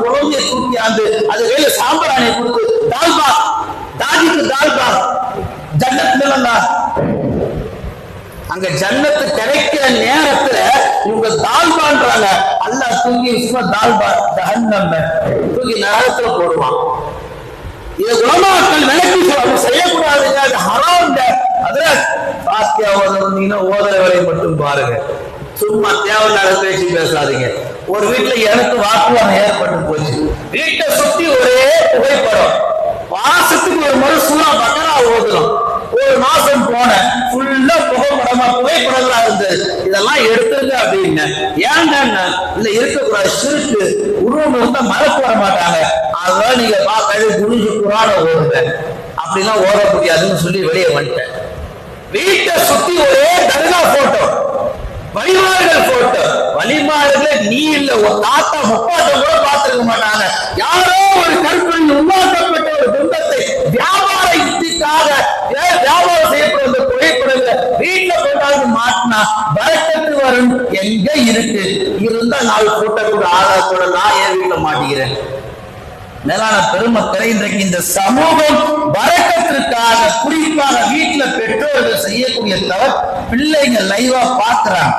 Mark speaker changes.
Speaker 1: குழந்தைய தூக்கியாந்து அது வேலை சாம்பிராணி கொடுத்து தால்பா தாஜிக்கு தால்பா ஜன்னத்துல அங்க ஜன்னத்து கிடைக்கிற நேரத்துல இவங்க தால்பான்றாங்க அல்லாஹ் தூங்கி சும்மா தாழ்பா ஜஹன்னம். தூங்கி நரகத்துல போடுவான். இதை உலமாக்கள் விளக்கி சொல்லணும் செய்யக்கூடாதுங்க அது ஹராம்ங்க. அதுல பாத்தியா ஓதுறீங்கன்னா ஓதுற வரை மட்டும் பாருங்க. சும்மா தேவையில்லாத பேச்சு பேசாதீங்க. ஒரு வீட்டுல எனக்கு வாக்குவாதம் ஏற்பட்டு போச்சு. வீட்டை சுத்தி ஒரே புகைப்படம். மாசத்துக்கு ஒரு முறை சூறா பக்கரா ஓதுறோம் ஒரு மாசம் போனேன். ஃபுல்லா புகைப்படமா புகைப்படங்களா இருந்தது. இதெல்லாம் எடுத்துருங்க அப்படின்னு ஏன்டா இல்ல இருக்கக்கூடாது. சிறுக்கு உருவம் இருந்தா மறக்க வர மாட்டாங்க. அதனால நீங்க பார்க்கறது குனிஞ்சு குரான ஓடுங்க. அப்படிலாம் ஓட முடியாதுன்னு சொல்லி வெளியே வந்துட்டேன். வீட்டை சுத்தி ஒரே தர்கா போட்டோ போட்டோ நீ இல்ல ஒரு தாத்தா முப்பாட்ட கூட பார்த்திருக்க மாட்டாங்க. யாரோ ஒரு கற்பனை உருவாக்கப்பட்ட ஒரு துன்பத்தை வியாபார யுக்திக்காக வியாபாரம் செய்யப்படும் அந்த புகைப்படங்களை வீட்டுல போட்டாலும் மாட்டினா பறக்கத்து வரும். எங்க இருக்கு? இருந்தா நாள் கூட்டக்கூட கூட கூட நான் என் வீட்டுல மாட்டிக்கிறேன். மேலான பெருமக்களை இன்றைக்கு இந்த சமூகம் வரக்கத்திற்காக குறிப்பாக வீட்டுல பெற்றோர்கள் செய்யக்கூடிய தவறு பிள்ளைங்க லைவா பாக்குறாங்க